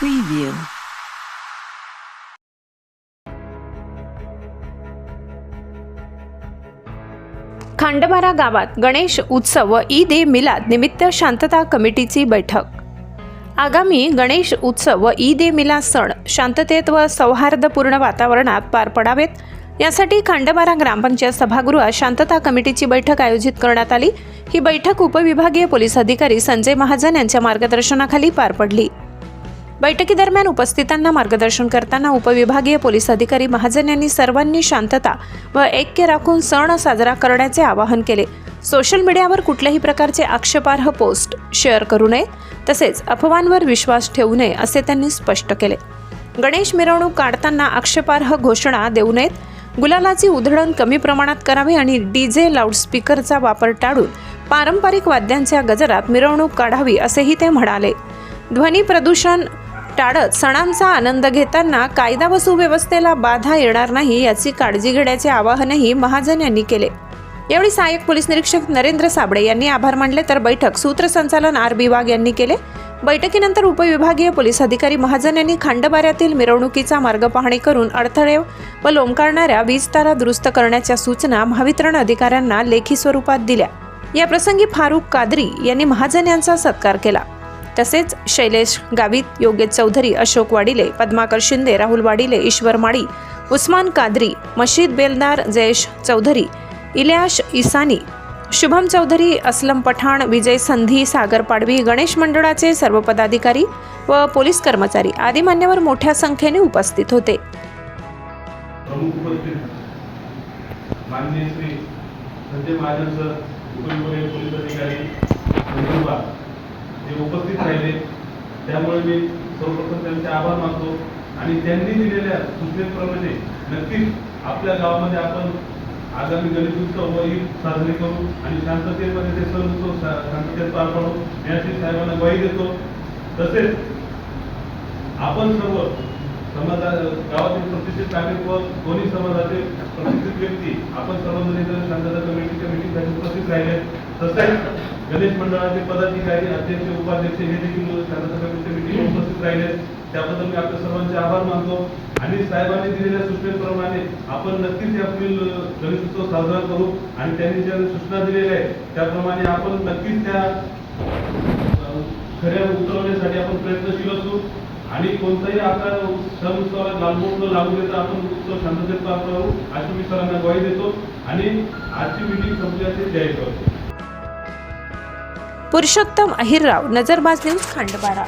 Preview. Khandbara गावात गणेश उत्सव व ईद ए मिलाद निमित्त शांतता कमिटीची बैठक. आगामी गणेश उत्सव व ईद ए मिलाद सण शांततेत व सौहार्दपूर्ण वातावरणात पार पडावेत. यासाठी खांडबारा ग्रामपंचायत सभागृहात शांतता कमिटीची बैठक आयोजित करण्यात आली. ही बैठक उपविभागीय पोलीस अधिकारी संजय महाजन यांच्या मार्गदर्शनाखाली पार पडली. बैठकीदरम्यान उपस्थितांना मार्गदर्शन करताना उपविभागीय पोलीस अधिकारी महाजन यांनी सर्वांनी शांतता व ऐक्य राखून सण साजरा करण्याचे आवाहन केले. सोशल मीडियावर कुठल्याही प्रकारचे आक्षेपार्ह पोस्ट शेअर करू नये तसेच अफवांवर विश्वास ठेवू नये असे त्यांनी स्पष्ट केले. गणेश मिरवणूक काढताना आक्षेपार्ह घोषणा देऊ नयेत. गुलालाची उधळण कमी प्रमाणात करावी आणि डीजे लाऊडस्पीकरचा वापर टाळून पारंपरिक वाद्यांच्या गजरात मिरवणूक काढावी असेही ते म्हणाले. ध्वनी प्रदूषण टाळत सणांचा आनंद घेताना कायदा व सुव्यवस्थेला बाधा येणार नाही याची काळजी घेण्याचे आवाहनही महाजन यांनी केले. यावेळी सहाय्यक पोलीस निरीक्षक नरेंद्र साबळे यांनी आभार मानले तर बैठक सूत्रसंचालन आर बी वाघ यांनी केले. बैठकीनंतर उपविभागीय पोलीस अधिकारी महाजन यांनी खांडबाऱ्यातील मिरवणुकीचा मार्ग पाहणी करून अडथळे व लोंबकाळणाऱ्या वीज तारा दुरुस्त करण्याच्या सूचना महावितरण अधिकाऱ्यांना लेखी स्वरूपात दिल्या. याप्रसंगी फारुख कादरी यांनी महाजन यांचा सत्कार केला. तसेच शैलेश गावित योगेश चौधरी अशोक वाडिले पद्माकर शिंदे राहुल वाडिले ईश्वर माळी उस्मान कादरी मशीद बेलदार जयेश चौधरी इलियाश इसानी शुभम चौधरी असलम पठाण विजय संधी सागर पाडवी गणेश मंडळाचे सर्व पदाधिकारी व पोलीस कर्मचारी आदी मान्यवर मोठ्या संख्येने उपस्थित होते. माननीय श्री संजय महाजन सर उपविभागीय पोलीस अधिकारी नंदुरबार जे उपस्थित राहिले त्यामुळे मी सर्वप्रथम त्यांचे आभार मानतो. आणि त्यांनी दिलेल्या सूचनेप्रमाणे नक्कीच आपल्या गावामध्ये आपण आगामी गणेश उत्सव ही साजरे साजरी करू आणि शांततेमध्ये ते सण उत्सव शांततेत पार पाडू. याची साहेबांना ग्वाही देतो. तसेच आपण सर्व समाजा गावातील प्रतिष्ठित नागरिक व दोन्ही समाजातील प्रतिष्ठित व्यक्ती आपण सर्वजण शांतता कमिटीच्या मीटिंगसाठी उपस्थित राहिले. तसेच गणेश मंडळाचे पदाधिकारी अध्यक्ष उपाध्यक्ष हे देखील उपस्थित राहिले. त्याबद्दल मी आपल्या सर्वांचे आभार मानतो. आणि साहेबांनी दिलेल्या सूचनेप्रमाणे आपण नक्कीच यापुढील गणेश उत्सव साजरा करू आणि त्यांनी ज्या सूचना दिलेल्या आहेत त्याप्रमाणे आपण नक्कीच त्या खऱ्या उतरवण्यासाठी आपण प्रयत्नशील असू. आणि कोणताही आता सण उत्सवाला लालबोट न लागू देता आपण उत्सव शांततेत पार पाडू अशी मी सरांना ग्वाही देतो. आणि आजची मीटिंग संपल्याचे जाहीर करतो पुरुषोत्तम अहिरराव नजरबाज न्यूज खंडबारा.